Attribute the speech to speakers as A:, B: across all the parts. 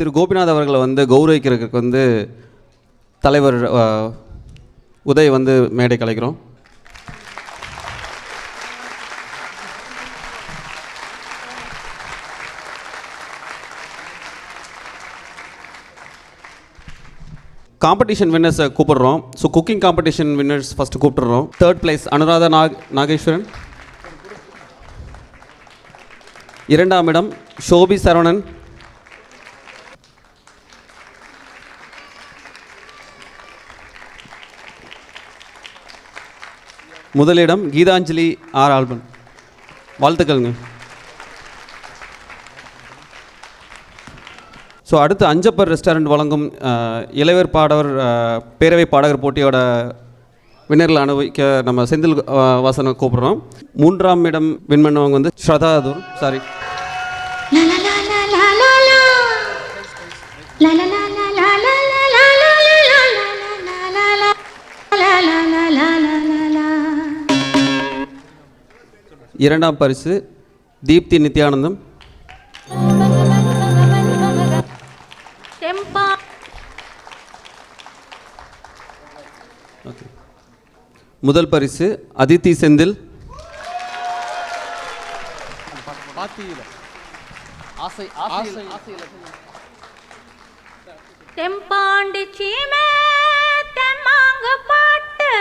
A: திரு கோபிநாத் அவர்களை வந்து கௌரவிக்கிறதுக்கு வந்து தலைவர் உதய் வந்து மேடை கலைக்கிறோம். காம்படிஷன் வின்னர்ஸை கூப்பிடுறோம். So cooking competition winners first கூப்பிட்றோம் third place Anuradha Nag Nageswaran இரண்டாம் இடம் ஷோபி சரவணன் முதலிடம் கீதாஞ்சலி ஆர் ஆல்பன். வாழ்த்துக்கள்ங்க. ஸோ அடுத்து அஞ்சப்பர் ரெஸ்டாரண்ட் வழங்கும் இளைவர் இளையவர் பாடவர் பேரவை பாடகர் போட்டியோட வின்னரில் அனுபவிக்க நம்ம செந்தில் வாசனை கூப்பிட்றோம். மூன்றாம் இடம் வின் பண்ணவங்க வந்து ஸ்ரதா சாரி இரண்டாம் பரிசு தீப்தி நித்யானந்தம். முதல் பரிசு அதித்தி செந்தில்.
B: தெம்பாண்டி சீமே தெம்மாங்கு பாட்டு.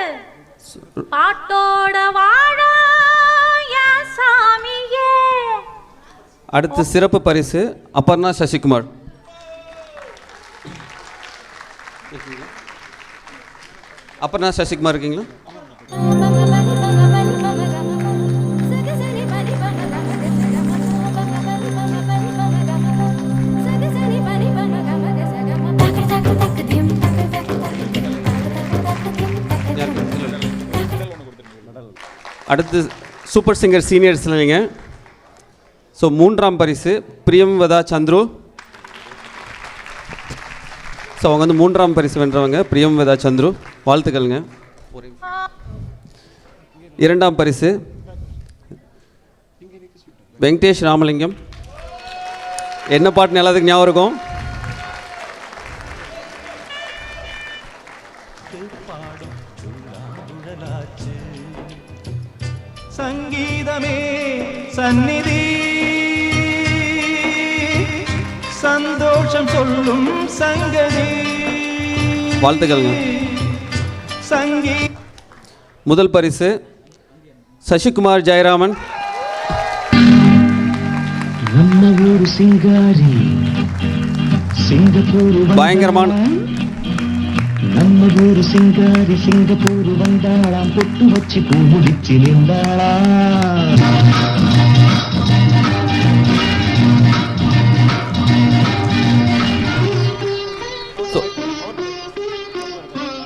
B: பாட்டோட வாழ
A: அடுத்து சிறப்பு பரிசு அப்பர்ணா சசிகுமார். அப்பர்ணா சசிகுமார் இருக்கீங்களா? அடுத்து சூப்பர் சிங்கர் சீனியர்ஸில் நீங்கள் ஸோ மூன்றாம் பரிசு பிரியம்வதா சந்துரு. ஸோ அவங்க வந்து மூன்றாம் பரிசு வென்றவங்க பிரியம்வதா சந்துரு. வாழ்த்துக்கள்ங்க. இரண்டாம் பரிசு வெங்கடேஷ் ராமலிங்கம். என்ன பாட்டுன்னு எல்லாத்துக்கும் ஞாபகம் இருக்கும்?
C: சங்கீதமே சந்நிதி. சந்தோஷம் சொல்லும் சங்கதி.
A: வாழ்த்துகள்
C: சங்கீ
A: முதல் பரிசு சசிகுமார் ஜெயராமன். பயங்கரமான
D: நம்ம ஊரு சிங்காரி சிங்கப்பூரு வந்தாளாம் பொட்டு வச்சு பூ முடிச்சு
A: நின்றாளா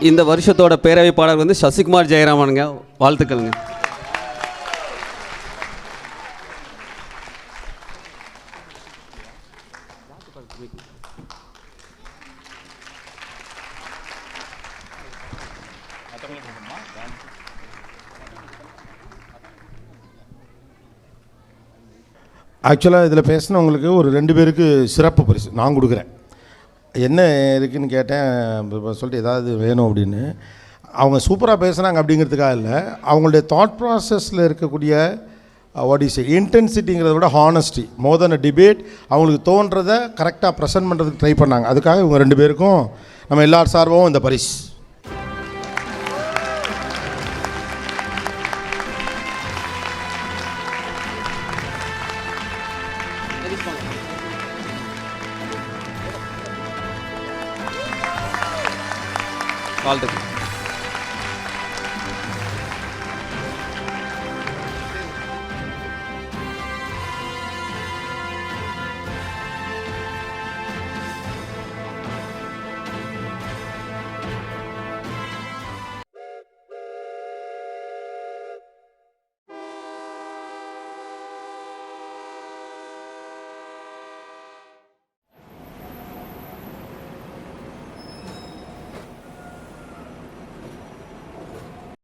A: இந்த வருஷத்தோட பேரவை பாடல் வந்து சசிகுமார் ஜெயராமனுங்க. வாழ்த்துக்கள்ங்க.
E: ஆக்சுவலாக இதில் பேசினவங்களுக்கு ஒரு ரெண்டு பேருக்கு சிறப்பு பரிசு. நான் கொடுக்குறேன். என்ன இருக்குன்னு கேட்டேன். சொல்லிட்டு ஏதாவது வேணும் அப்படின்னு. அவங்க சூப்பராக பேசுனாங்க அப்படிங்கிறதுக்காக இல்லை. அவங்களுடைய தாட் ப்ராசஸில் இருக்கக்கூடிய வாட் இஸ் இன்டென்சிட்டிங்கிறத விட ஹானஸ்டி மோர் தென் டிபேட் அவங்களுக்கு தோன்றதை கரெக்டாக ப்ரெசென்ட் பண்ணுறதுக்கு ட்ரை பண்ணாங்க. அதுக்காக இவங்க ரெண்டு பேருக்கும் நம்ம எல்லார் சார்பாகவும் இந்த பரிசு.
A: all the best.